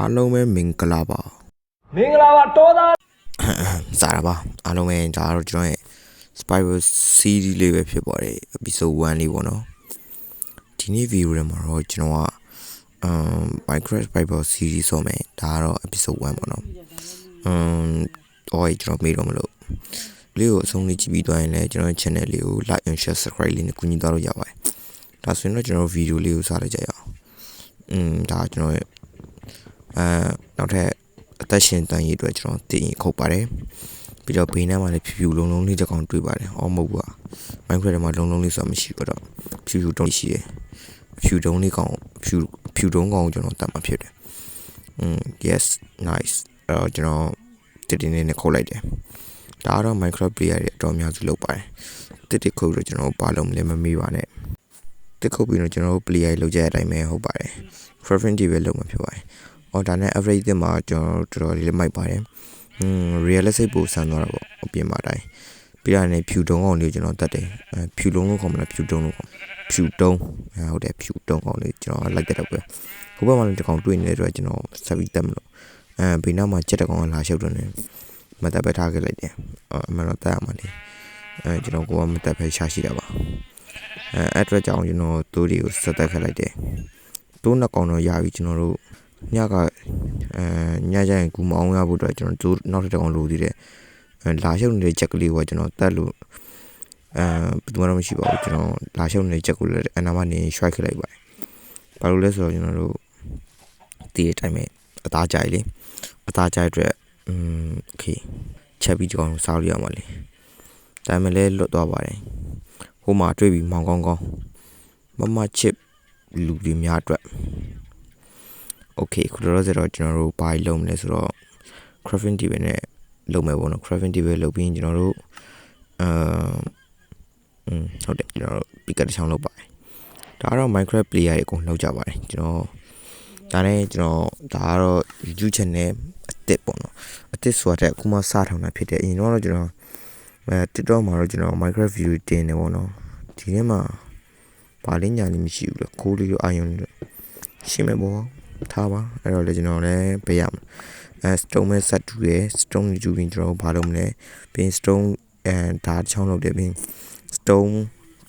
အားလုံးပဲမင်္ဂလာပါမင်္ဂလာပါတောသားစားတာပါအားလုံးပဲဒါကတော့ကျွန်တော်ရဲ့ Spiral series လေးပဲဖြစ်ပါတယ် episode 1လေးပေါ့နော်ဒီနေ့ video ထဲမှာတော့ကျွန်တော်ကအမ် Minecraft Bible series ဆိုမယ်ဒါကတော့ episode 1ပေါ့နော်အမ်တော့ကျွန်တော်မေးတော့မလို့လေးကိုအဆုံးလေးကြည့်ပြီးသွားရင်လည်းကျွန်တော်ရဲ့ channel လေးကို like and share subscribe လေးနဲ့ကူညီသွားလို့ရပါတယ်ဒါဆိုရင်တော့ကျွန်တော် video လေးကိုစားလိုက်ကြရအောင်อืมဒါကျွန်တော်ရဲ့ အဲနောက်ထပ်အသက်ရှင်တန်ရေးအတွက်ကျွန်တော်တည်ရင်ခုတ်ပါတယ်ပြီးတော့ဘေးနားမှာလည်းဖြူဖြူလုံလုံလေးတစ်ကောင်တွေ့ပါတယ်အော်မဟုတ်ဘူးမိုင်းခရက်ထဲမှာလုံလုံလေးဆိုတာမရှိဘူးတော့ဖြူဖြူတုံးရှိတယ်ဖြူတုံးလေးကောင်ဖြူဖြူတုံးကောင်ကိုကျွန်တော်တတ်မှာဖြစ်တယ်อืม yes nice အဲ့တော့ကျွန်တော်တစ်တင်းလေးနဲ့ခုတ်လိုက်တယ်ဒါကတော့ Minecraft player တွေအတော်များစုလုပ်ပါတယ်တစ်တစ်ခုတ်ပြီးတော့ကျွန်တော်ဘာလုပ်မလဲမမေ့ပါနဲ့တစ်ခုတ်ပြီးတော့ကျွန်တော် player လောက်ကြတဲ့အတိုင်းပဲဟုတ်ပါတယ် preference တွေပဲလုပ်မှာဖြစ်ပါတယ် အော်ဒါနဲ့ average တင်မှာကျွန်တော်တော်တော်လေးလည်းမိုက်ပါတယ်อืม realistic ပိုဆန်သွားတာပေါ့အပြင်မှာတိုင်းပြီးတော့လည်းဖြူတုံးကောင်လေးကိုကျွန်တော်တတ်တယ်အဲဖြူလုံးလို့ခေါ်မလားဖြူတုံးလို့ခေါ်ဖြူတုံးအဲဟုတ်တယ်ဖြူတုံးကောင်လေးကျွန်တော်လိုက်တတ်တော့ပဲဟိုဘက်မှာလည်းတစ်ကောင်တွေ့နေတဲ့အတွက်ကျွန်တော်ဆက်ပြီးတက်မလို့အဲဘေးနောက်မှာချက်တစ်ကောင်ကလာရှုပ်တယ်နေမတက်ပဲထားခဲ့လိုက်တယ်အမှန်တော့တက်ရမှာလေအဲကျွန်တော်ကိုကမတက်ပဲရှာရှိတာပါအဲအဲ့အတွက်ကြောင့်ကျွန်တော်သူတွေကိုဆက်တက်ခဲ့လိုက်တယ်တိုးနှစ်ကောင်တော့ရပြီကျွန်တော်တို့ ညကအဲညကျရင်ကူမအောင်ရဖို့အတွက်ကျွန်တော်တို့နောက်တစ်ကောင်လိုသေးတယ်အဲလာရှုပ်နေတဲ့ချက်ကလေးကိုကျွန်တော်တက်လို့အဲဘယ်သူမှတော့မရှိပါဘူးကျွန်တော်လာရှုပ်နေတဲ့ချက်ကိုလည်းအနာမနေရွှိုက်ခလိုက်ပါတယ်ဘာလို့လဲဆိုတော့ကျွန်တော်တို့ဒီအတိုင်းပဲအသားကြိုက်လေအသားကြိုက်အတွက်อืมโอเคချက်ပြီးကြောင်စားလို့ရမှာလေဒါမှလည်းလွတ်သွားပါတယ်ဟိုမှာတွေ့ပြီးမောင်ကောင်းကောင်းမမချစ်လူတွေများအတွက် okay ခုတော့ဆိုတော့ကျွန်တော်တို့ဘာလုပ်မလဲဆိုတော့ crafting table နဲ့လုပ်မယ်ပေါ့နော် crafting table လုပ်ပြီးရင်ကျွန်တော်တို့အာอืมဟုတ်တယ်ကျွန်တော်တို့ picker တစ်ချောင်းလုပ်ပါတယ်ဒါကတော့ Minecraft player တွေအကုန်လောက်ကြပါတယ်ကျွန်တော်ဒါနဲ့ကျွန်တော်ဒါကတော့ YouTube channel အသစ်ပေါ့နော်အသစ်ဆိုတာတက်အခုမှစထောင်တာဖြစ်တယ်အရင်တော့ကျွန်တော်အဲ TikTok မှာတော့ကျွန်တော် Minecraft video တင်တယ်ပေါ့နော်ဒီထဲမှာဘာလင်းညာလေးမရှိဘူးလေကိုးလေးရောအာယုံလေးရှိမယ်ပေါ့ ထားပါအဲ့တော့လေကျွန်တော်လည်းပေးရမှာအဲ stone မဲ့ set တူရယ် stone တွေတူပြီးကျွန်တော်ဘာလုပ်မလဲပြီး stone အဲဒါတစ်ချောင်းလုပ်တယ်ပြီး stone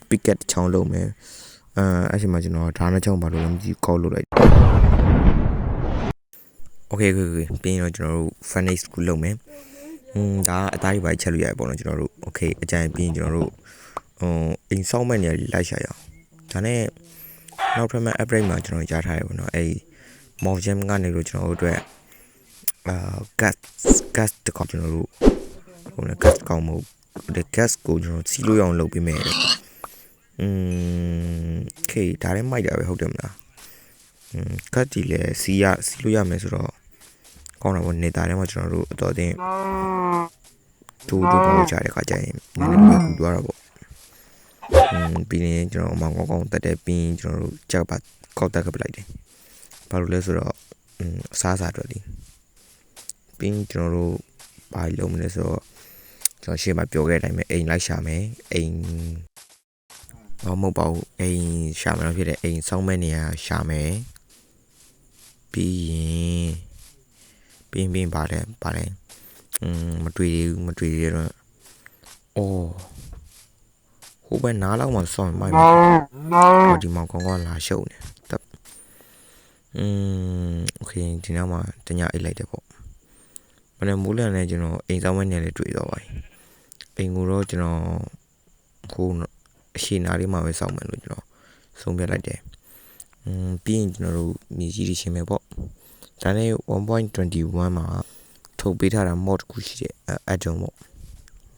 picket တစ်ချောင်းလုပ်မယ်အဲအဲ့ဒီမှာကျွန်တော်ဒါနှစ်ချောင်းဘာလို့လဲမသိကောက်လုပ်လိုက် Okay okay okay ပြီးရင်တော့ကျွန်တော်တို့ furnace ကိုလုပ်မယ်။อืมဒါအသားတွေပါချက်လို့ရတယ်ပေါ့နော်ကျွန်တော်တို့ okay အကြံပြီးရင်ကျွန်တော်တို့ဟိုအိမ်ဆောက်မဲ့နေရာကြီးလိုက်ရှာရအောင်။ဒါနဲ့နောက်ထပ်မဲ့ upgrade မှာကျွန်တော်ကြားထားရပေါ့နော်။အဲဒီ motion ကနေလို့ကျွန်တော်တို့အတွက်အာ gas gas တကောင်ကျွန်တော်တို့ဟိုလည်း gas ကောင်းမဟုတ်ဒီ gas ကိုကျွန်တော်စီးလို့ရအောင်လုပ်ပေးမယ်။อืม okay ဒါလည်းမိုက်တာပဲဟုတ်တယ်မလား။ อืมကတ်တီလည်းစီရစီလို့ရမယ်ဆိုတော့ကောင်းတာပေါ့နေတာထဲမှာကျွန်တော်တို့အတော်အသင့်ဒူဒူပေါ်ကြတဲ့ခါကျရင်နည်းနည်းပဲကူသွားတာပေါ့อืมပြီးရင်ကျွန်တော်မောင်ကောင်းကောင်းတက်တဲ့ပြီးရင်ကျွန်တော်တို့ကြောက်ပါကောက်တက်ကပလိုက်တယ် ဘာလို့လဲဆိုတော့อืมအစားအစာအတွက်ဒီပြီးရင်ကျွန်တော်တို့ဘာလုံးမလဲဆိုတော့ကျွန်တော်ရှေ့မှာပြောခဲ့တဲ့အတိုင်းပဲအိမ်လိုက်ရှာမယ်အိမ်ဘာမဟုတ်ပါဘူးအိမ်ရှာမယ်လို့ဖြစ်တဲ့အိမ်စောင်းမဲ့နေရာရှာမယ် ပြီးရင်ပြီးရင်ပြီးရင်ပါလဲပါလဲอืมမတွေ့သေးဘူးမတွေ့သေးတော့အော်ဟိုဘက်နားလောက်မှစောင့်မိုက်မှာဟောဒီမောင်ကောင်းကောင်းလာရှုပ်နေတပ် อืมโอเคဒီနောက်မှာတညအိတ်လိုက်တယ်ပေါ့မနေ့မိုးလန်နဲ့ကျွန်တော်အိမ်ဆောင်မဲ့နေလေးတွေ့တော့ပါပြီအိမ်ကိုတော့ကျွန်တော်ဟိုအရှိနာလေးမှာပဲစောင့်မယ်လို့ကျွန်တော်ဆုံးဖြတ်လိုက်တယ် อืมပြီးရင်ကျွန်တော်တို့မြေကြီးတွေရှင်းမယ်ပေါ့ဒါနဲ့1.21မှာထုတ်ပေးထားတာ mod တစ်ခုရှိတယ်အဲ add-on ပေါ့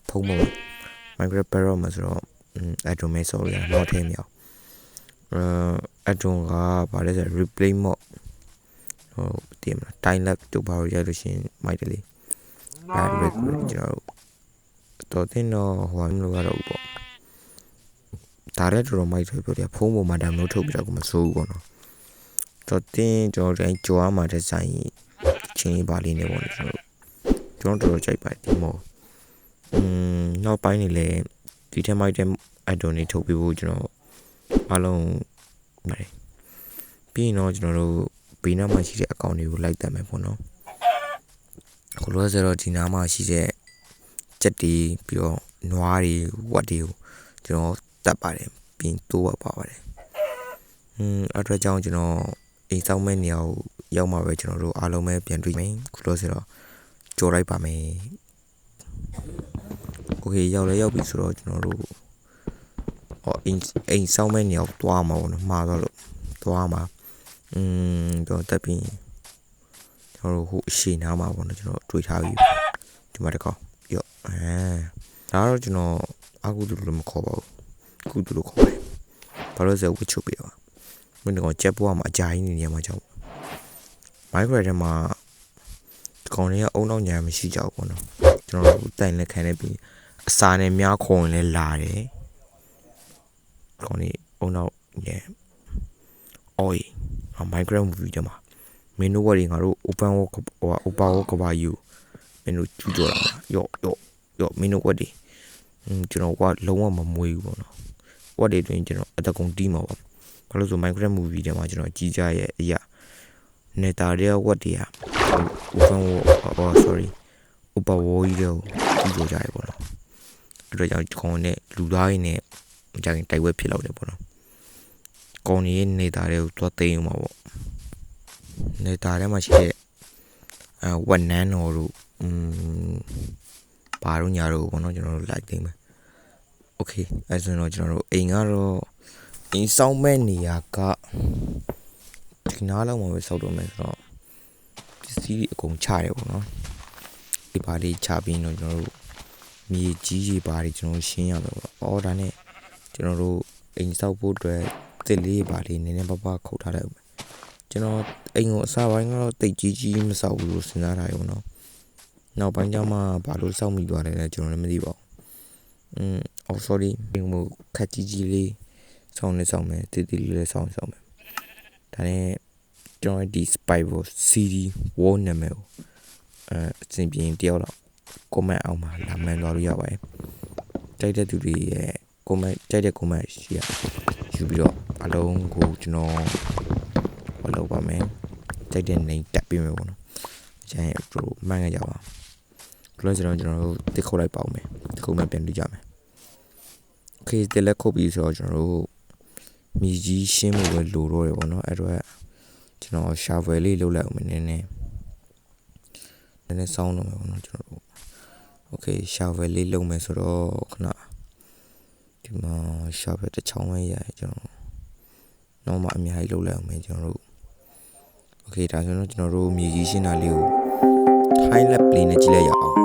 ဖုံးပေါ့ Minecraft Parrot မှာဆိုတော့อืม add-on မဲဆိုရ mod ထဲမြောက်အဲ add-on ကဘာလဲဆို replay mod ဟိုတည်မလား time lapse တို့ဘာလို့ရလို့ရှရင်မိုက်တယ်လေအဲလိုပဲကျွန်တော်တို့တော်တင်တော့ဟိုမလို့ရတော့ဘူးပေါ့ဒါလည်းတော်တော်မိုက်ဆိုပြောတယ်ဖုန်းပေါ်မှာဒါမျိုးထုတ်ပြီးတော့ကိုမစိုးဘူးပေါ့နော်တော့တင်းကျွန်တော်တိုင်းကြော်အားမှာဒီဇိုင်းချင်းလေးပါလေးနေပေါ့နော်ကျွန်တော်တို့ကျွန်တော်တော်တော်ကြိုက်ပါတယ်ဒီမော်อืมနောက်ပိုင်းနေလဲဒီထက်မိုက်တဲ့အဒွန်နေထုတ်ပြီးဖို့ကျွန်တော်အားလုံးပါတယ်ပြီးရင်တော့ကျွန်တော်တို့ ဘေးနားမှာရှိတဲ့အကောင့်တွေကိုလိုက်တက်မယ်ပေါ့နော်ခုလောဆယ်တော့ဒီနားမှာရှိတဲ့ကြက်တွေပြီးတော့နွားတွေဝက်တွေကိုကျွန်တော်တက်ပါတယ်ပြီးရင်တိုးဝက်ပါပါတယ်อืมအဲ့အတွက်ကြောင့်ကျွန်တော်အိမ်ဆောင်မဲ့နေရာကိုရောက်မှာပဲကျွန်တော်တို့အားလုံးပဲပြန်တွေ့မယ်ခုလောဆယ်တော့ကြော်လိုက်ပါမယ်โอเคရောက်လဲရောက်ပြီဆိုတော့ကျွန်တော်တို့ဟောအိမ်အိမ်ဆောင်မဲ့နေရာကိုတွားမှာပေါ့နော်မှားတော့လို့တွားမှာ อืมတော့တက်ပြီးကျွန်တော်တို့ဟိုအရှိနားမှာပေါ့နော်ကျွန်တော်တွေ့ထားပြီဒီမှာတကောရော့အဲဒါတော့ကျွန်တော်အကူတူလို့မခေါ်ပါဘူးကူတူလို့ခေါ်တယ်ဘာလို့လဲဆိုဝစ်ချုပ်ပြပါမင်းတော့ချက်ပွားမှာအကြာကြီးနေနေမှာကြောက် Minecraft ထဲမှာဒီကောင်တွေကအုံနောက်ညာမရှိကြဘူးပေါ့နော်ကျွန်တော်တို့တိုင်လက်ခံနေပြီးအစာနဲ့များခေါ်ရင်လည်းလာတယ်ဒီကောင်တွေအုံနောက်ညံအော် Minecraft movie ထဲမှာမင်းတို့ဝရီငါတို့ open world ဟို open world ကဘာယူမင်းတို့ကျူးကျော်တာရော့ရော့ရော့မင်းတို့ဝက်တွေอืมကျွန်တော်ကလုံးဝမမွေးဘူးပေါ့နော်ဝက်တွေတွင်ကျွန်တော်အတကုံတီးမှာပါဘာလို့ဆို Minecraft movie ထဲမှာကျွန်တော်ကြီးကြရဲ့အရာနေတာတဲ့ဝတ်တွေက open wall ဟော sorry open wall ကြီးတွေကိုကြည့်ကြကြရပေါ့နော်အဲ့တော့ကြောင့်ခေါင်းနဲ့လူသားရင်းနဲ့မကြခင်တိုက်ပွဲဖြစ်လောက်တယ်ပေါ့နော် ကောင်းကြီးနေတာတွေကိုသွားသိမ်းအောင်ပါပေါ့နေတာထဲမှာရှိတဲ့အဲဝက်နန်းတော်တို့อืมဘာတို့ညာတို့ပေါ့နော်ကျွန်တော်တို့ like သိမ်းမယ် okay အဲဆိုရင်တော့ကျွန်တော်တို့အိမ်ကတော့အိမ်ဆောင်မဲ့နေရာကဒီနားလောက်မှာပဲစောက်တော့မယ်ဆိုတော့ပစ္စည်းတွေအကုန်ချရတယ်ပေါ့နော်ဒီပါလေးချပြီးတော့ကျွန်တော်တို့မြေကြီးကြီးပါတွေကျွန်တော်ရှင်းရမယ်ပေါ့အော်ဒါနဲ့ကျွန်တော်တို့အိမ်ဆောက်ဖို့အတွက် တစ်လေးပါလေးနည်းနည်းပါးပါးခုတ်ထားလိုက်အောင်ကျွန်တော်အိမ်ကိုအစားပိုင်းကတော့တိတ်ကြီးကြီးမဆောက်ဘူးလို့စဉ်းစားထားရုံနော်နောက်ပိုင်းကျမှဘာလို့စောက်မိသွားတယ်လဲကျွန်တော်လည်းမသိပါဘူးอืมအော် sorry ဘယ်မှာခက်ကြီးကြီးလေးဆောင်းနေဆောင်းမယ်တိတိလေးလေးဆောင်းဆောင်းမယ်ဒါနဲ့ကျွန်တော်ဒီ Spiral CD wall နာမည်ကိုအဲအစဉ်ပြေရင်တယောက်တော့ comment အောင်မှာလာမှန်သွားလို့ရပါတယ်တိုက်တဲ့သူတွေရဲ့ comment တိုက်တဲ့ comment ရှိရယူပြီးတော့ အလုံးကိုကျွန်တော်ဟောလုပ်ပါမယ်တိုက်တဲ့နေတက်ပေးမယ်ပေါ့နော်အကျန်ရဲ့ pro မှန်ကြကြပါဘလို့ဆိုတော့ကျွန်တော်တို့တစ်ခုလိုက်ပါအောင်မယ်တစ်ခုမှပြန်တွေ့ကြမယ် okay တက်လက်ခုတ်ပြီးဆိုတော့ကျွန်တော်တို့မြေကြီးရှင်းဖို့ပဲလိုတော့တယ်ပေါ့နော်အဲ့တော့ကျွန်တော် shovel လေးလုပ်လိုက်အောင်နည်းနည်းနည်းနည်းစောင်းတော့မယ်ပေါ့နော်ကျွန်တော်တို့ okay shovel လေးလုပ်မယ်ဆိုတော့ခဏဒီမှာ shovel တစ်ချောင်းပဲရတယ်ကျွန်တော် နောက်မှအများကြီးလုပ်လိုက်အောင်မယ်ကျွန်တော်တို့ okay ဒါဆိုတော့ကျွန်တော်တို့မြေကြီးရှင်းတာလေးကို time lapse လေးနဲ့ကြည့်လိုက်ရအောင်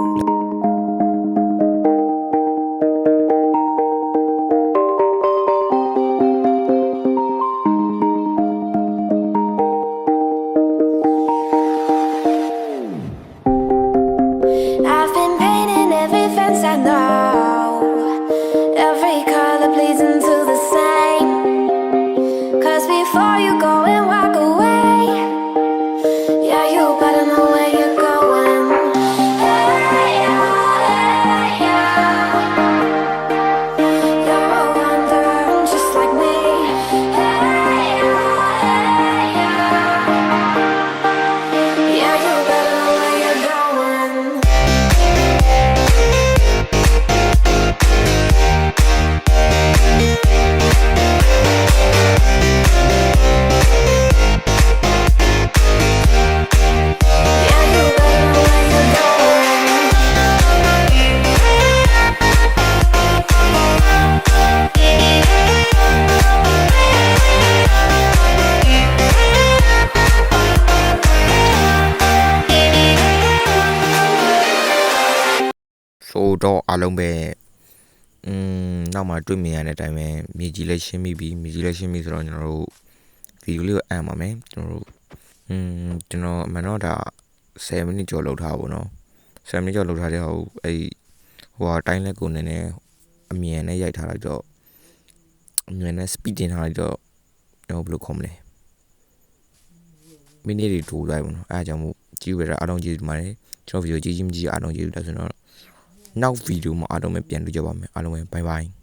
ဆိုတော့အားလုံးပဲอืมနောက်မှတွေ့မြင်ရတဲ့အတိုင်းပဲမြေကြီးလည်းရှင်းပြီးပြီမြေကြီးလည်းရှင်းပြီဆိုတော့ကျွန်တော်တို့ဗီဒီယိုလေးကိုအမ်းပါမယ်ကျွန်တော်တို့อืมကျွန်တော်အမှန်တော့ဒါ10မိနစ်ကျော်လောက်ထားပါဘောနော်10မိနစ်ကျော်လောက်ထားတဲ့ဟိုအဲ့ဟိုဟာတိုင်းလက်ကိုနည်းနည်းအမြန်နဲ့ရိုက်ထားလိုက်တော့အမြန်နဲ့ speed တင်ထားလိုက်တော့ကျွန်တော်ဘယ်လိုခေါ်မလဲမိနစ်တွေတိုးလိုက်ပါတော့အဲအကြောင်းမို့ကြည့်ရတာအားလုံးကျေးဇူးတင်ပါတယ်ကျွန်တော်ဗီဒီယိုကြည့်ချင်းမကြည့်အားလုံးကျေးဇူးတင်ဆိုတော့ နောက်ဗီဒီယိုမှာအားလုံးပဲပြန်တွေ့ကြပါမယ်အားလုံးပဲ bye bye La